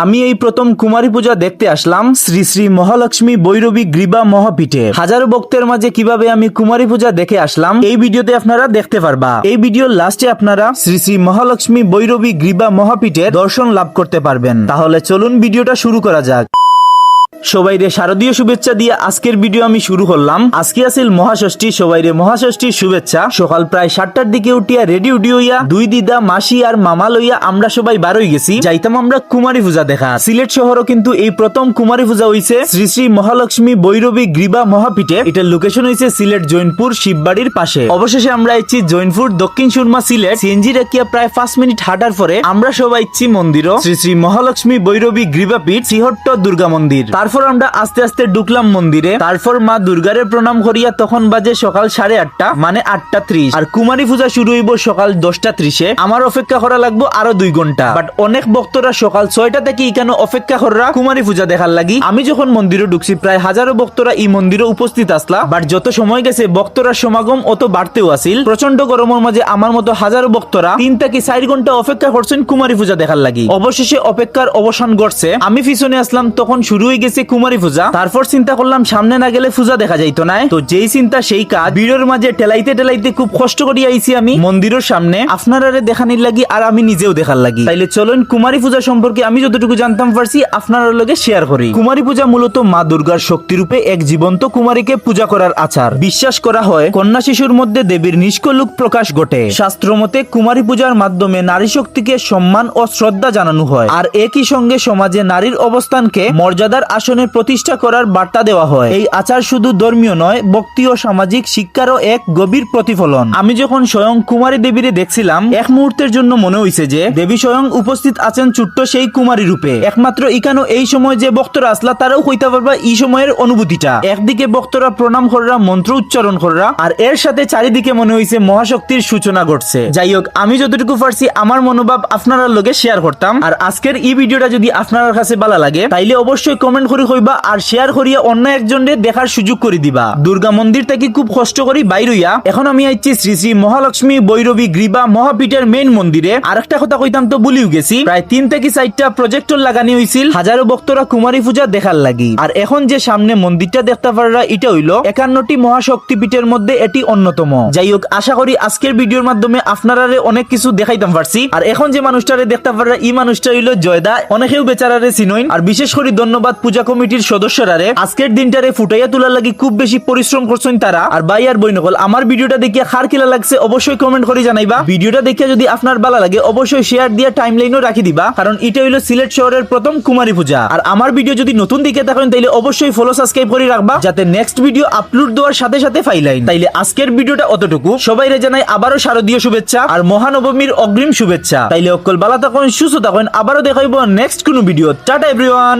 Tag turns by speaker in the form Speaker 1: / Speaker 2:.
Speaker 1: আমি এই প্রথম কুমারী পূজা দেখতে আসলাম শ্রী শ্রী মহালক্ষ্মী বৈরবী গ্রীবা মহাপীঠে। হাজারো ভক্তের মাঝে কীভাবে আমি কুমারী পূজা দেখে আসলাম, এই ভিডিওতে আপনারা দেখতে পারবা। এই ভিডিও লাস্টে আপনারা শ্রী শ্রী মহালক্ষ্মী বৈরবী গ্রীবা মহাপীঠে দর্শন লাভ করতে পারবেন। তাহলে চলুন ভিডিওটা শুরু করা যাক। সবাইরে শারদীয় শুভেচ্ছা দিয়ে আজকের ভিডিও আমি শুরু করলাম। আজকে আছিল মহাষষ্ঠী, সবাইরে মহাষষ্ঠীর শুভেচ্ছা। সকাল প্রায় সাতটার দিকে উঠিয়া রেডি উডি হইয়া দুই দিদা, মাসি আর মামা লইয়া আমরা সবাই বারোই গেছি। যাইতাম আমরা কুমারী পূজা দেখা। সিলেট শহরও কিন্তু এই প্রথম কুমারী পূজা হইছে শ্রী শ্রী মহালক্ষ্মী বৈরবী গ্রীবা মহাপীঠে। এটার লোকেশন হইছে সিলেট জৈনপুর শিববাড়ির পাশে। অবশেষে আমরা ইচ্ছি জৈনপুর, দক্ষিণ সুরমা সিলেট। সিএনজি রেখিয়া প্রায় পাঁচ মিনিট হাঁটার পরে আমরা সবাই ইচ্ছি মন্দির শ্রী শ্রী মহালক্ষ্মী বৈরবী গ্রীবাপীঠ, সিহট্ট দুর্গা মন্দির। তারপর আমরা আস্তে আস্তে ঢুকলাম মন্দিরে। তারপর মা দুর্গারে প্রণাম করিয়া তখন বাজে সকাল সাড়ে আটটা মানে আটটা ত্রিশ। আর কুমারী পূজা শুরু হইব সকাল দশটা ত্রিশে। আমার অপেক্ষা করা লাগবো আরও দুই ঘণ্টা। বাট অনেক ভক্তরা সকাল ছয়টা থেকে এখানে অপেক্ষা করা কুমারী পূজা দেখার লাগি। আমি যখন মন্দিরে ঢুকছি, প্রায় হাজারো ভক্তরা এই মন্দিরে উপস্থিত আসলা। বাট যত সময় গেছে, ভক্তরা সমাগম অত বাড়তেও আসিল। প্রচণ্ড গরমের মাঝে আমার মতো হাজারো ভক্তরা তিন থেকে চার ঘণ্টা অপেক্ষা করছেন কুমারী পূজা দেখার লাগি। অবশেষে অপেক্ষার অবসান ঘটছে। আমি পিছনে আসলাম, তখন শুরু হয়ে গেছে কুমারী পূজা তারপর চিন্তা করলাম সামনে না গেলে পূজা দেখা যাইতো না। তো যেই চিন্তা, সেই কাজ ভিড়ের মাঝে টেলাইতে টেলাইতে খুব কষ্ট করিয়া আইছি আমি মন্দিরের সামনে। আপনারা দেখানির লাগি আর আমি নিজেও দেখার লাগি। তাইলে চলুন কুমারী পূজা সম্পর্কে আমি যতটুকু জানতাম পারছি আপনার লগে শেয়ার করি। কুমারী পূজা মূলত মা দুর্গার শক্তি রূপে এক জীবন্ত কুমারীকে পূজা করার আচার। বিশ্বাস করা হয়, কন্যা শিশুর মধ্যে দেবীর নিষ্কলুক প্রকাশ ঘটে। শাস্ত্র মতে কুমারী পূজার মাধ্যমে নারী শক্তিকে সম্মান ও শ্রদ্ধা জানানো হয়। আর একই সঙ্গে সমাজে নারীর অবস্থানকে মর্যাদার আসনে প্রতিষ্ঠা করার বার্তা দেওয়া হয়। এই আচার শুধু ধর্মীয় নয়, ভক্তি ও সামাজিক শিক্ষারও এক গভীর প্রতিফলন। আমি যখন স্বয়ং কুমারী দেবীরে দেখছিলাম, এক মুহূর্তের জন্য মনে হইছে যে, দেবী স্বয়ং উপস্থিত আছেন ছোট্ট সেই কুমারী রূপে। একমাত্র ইকানো এই সময় যে বক্তরা আসলা, তারাও কইতে পারবা এই সময়ের অনুভূতিটা। একদিকে বক্তরা প্রণাম কররা মন্ত্র উচ্চারণ কররা আর এর সাথে চারিদিকে মনে হইছে মহাশক্তির সূচনা ঘটছে। যাই হোক আমি যতটুকু পারছি, আমার মনোভাব আপনার লোকে শেয়ার করতাম। আর আজকের এই ভিডিওটা যদি আপনার কাছে ভালো লাগে, তাইলে অবশ্যই কমেন্ট করে হইবা আর শেয়ার করিয়া অন্য একজনের দেখার সুযোগ করে দিবা। দুর্গা মন্দির থেকে খুব কষ্ট করি বাইরইয়া এখন আমি আইছি শ্রী শ্রী মহালক্ষ্মী বৈরবী গ্রীবা মহাপীঠের মেইন মন্দিরে। আর একটা কথা কইতাম তো বলিও গেছি। প্রায় তিন থেকে চারটা প্রজেক্টর লাগানি হইছিল। হাজারো ভক্তরা কুমারী পূজা দেখার লাগি। আর এখন যে সামনে মন্দিরটা দেখতে পাররা, এটা হইল একান্নটি মহাশক্তি পীঠের মধ্যে এটি অন্যতম। যাই হোক, আশা করি আজকের ভিডিওর মাধ্যমে আপনারা অনেক কিছু দেখাইতাম পারছি। আর এখন যে মানুষটারে দেখতে পাররা, এই মানুষটা হইল জয়দা। অনেকেও বেচারারে চিনইন। আর বিশেষ করে ধন্যবাদ পূজা কমিটির সদস্যরারে আজকের দিনটারে ফুটাইয়া তোলার লাগি খুব বেশি পরিশ্রম করছেন তারা। আর ভাই আর বই নকল আমার ভিডিওটা দেখিয়া খার কিলা লাগছে অবশ্যই কমেন্ট করে জানাইবা। ভিডিওটা দেখিয়া যদি আপনার ভালো লাগে, অবশ্যই শেয়ার দিয়া টাইম লাইনও রাখি দিবা, কারণ এটা হইল সিলেট শহরের প্রথম কুমারী পূজা। আর আমার ভিডিও যদি নতুন দিকে থাকেন, তাইলে অবশ্যই ফলো সাবস্ক্রাইব করে রাখবা, যাতে নেক্সট ভিডিও আপলোড দেওয়ার সাথে সাথে ফাইলাইন তাইলে আজকের ভিডিওটা অতটুকু। সবাই রে জানাই আবারও শারদীয় শুভেচ্ছা আর মহানবমীর অগ্রিম শুভেচ্ছা। তাইলে অকল বালা থাকুন, সুস্থ থাকুন, আবারও দেখাইব নেক্সট কোনো ভিডিও টাটা এভরিওয়ান